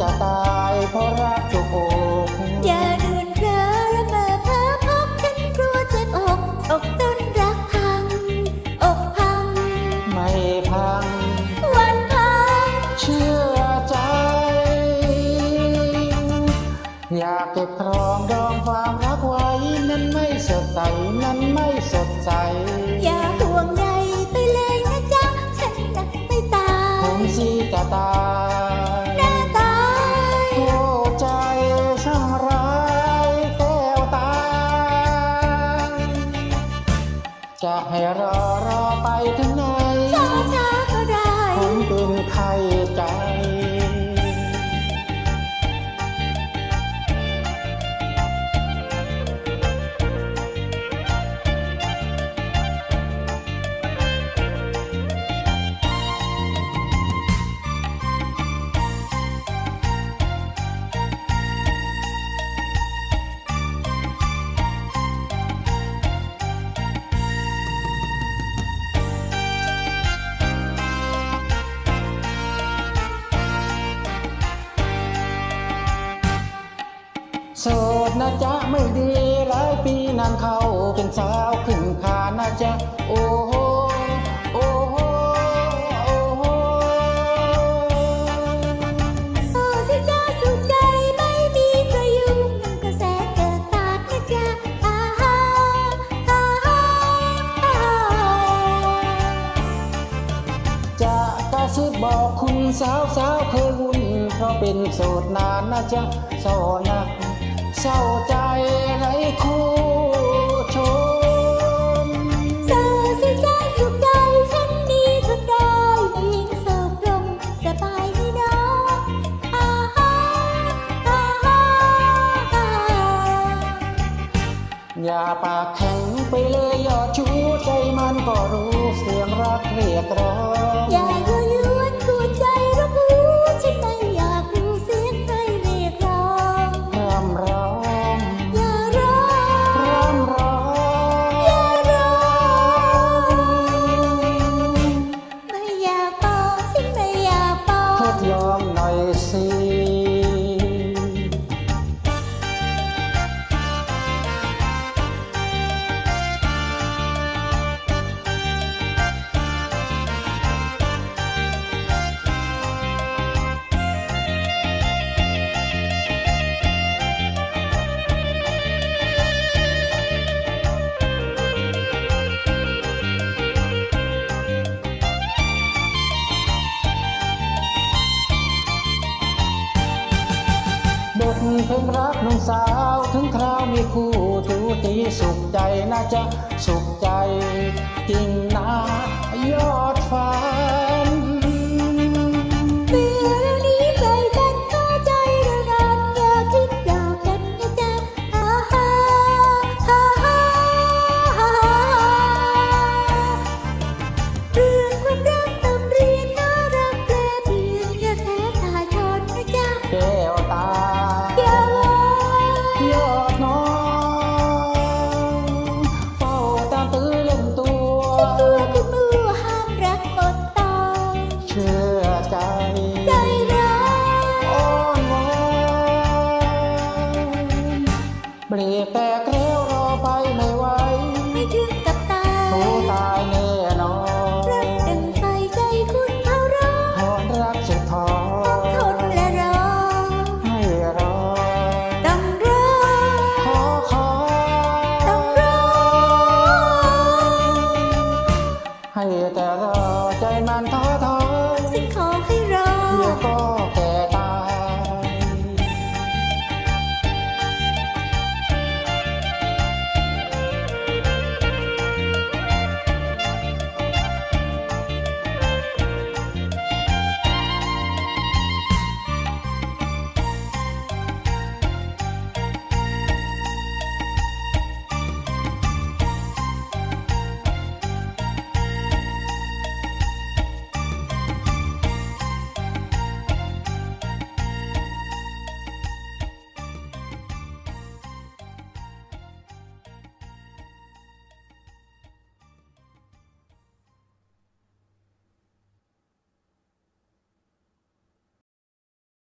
จะตายเพราะรักจุกอกอย่าด่วนเพลอละเมอเพ้อพบฉันกลัวเจ็บอกอกต้นรักพัง อกพัง ไม่พัง วันพัง เชื่อใจ อยากเก็บครองดองความรักไว้ นั้นไม่สดใส นั้นไม่สดใส อย่าห่วงใยไปเลยนะจ๊ะ ฉันน่ะไม่ตาผยมสิจะตาย โสดนะจ๊ะไม่ดีหลายปีนานเข้าเป็นสาวขึ้นคานะจ๊ะโอ้โหโอ้โหโอ้โหโอ้สิจ้าสุขใจไม่มีใครยุ่งยังกระแสเกิดตาดนะจ๊ะอาฮาอาฮาอาฮาจะกระซิบบอกคุณสาวสาวเคยวุ่นเพราะเป็นโสดนานนะจ๊ะโสดนัก เศร้าใจไรคู่ชมเธอสิจ้าสุขใจฉันดีทนได้ไม่ยิ่งโศกตรงสบายนี่น้องอาฮาอาฮาอาฮาอย่าปากแข็งไปเลยยอดชูใจมันก็รู้เสียงรักเรียกร้อง อ เพลงรักน้องสาว ถึงคราวมีคู่ตูตีสุขใจนะจ๊ะสุข เบรกแต่เกลีวรอไปไม่ไหวไม่ถึงกับตายโอ้ตายแน่นอนรักดังไฟใจคุณเผารอนอนรักจะทนต้องทนและรอให้รอต้องรอขอขอต้องรอให้แต่รอใจมันท้อ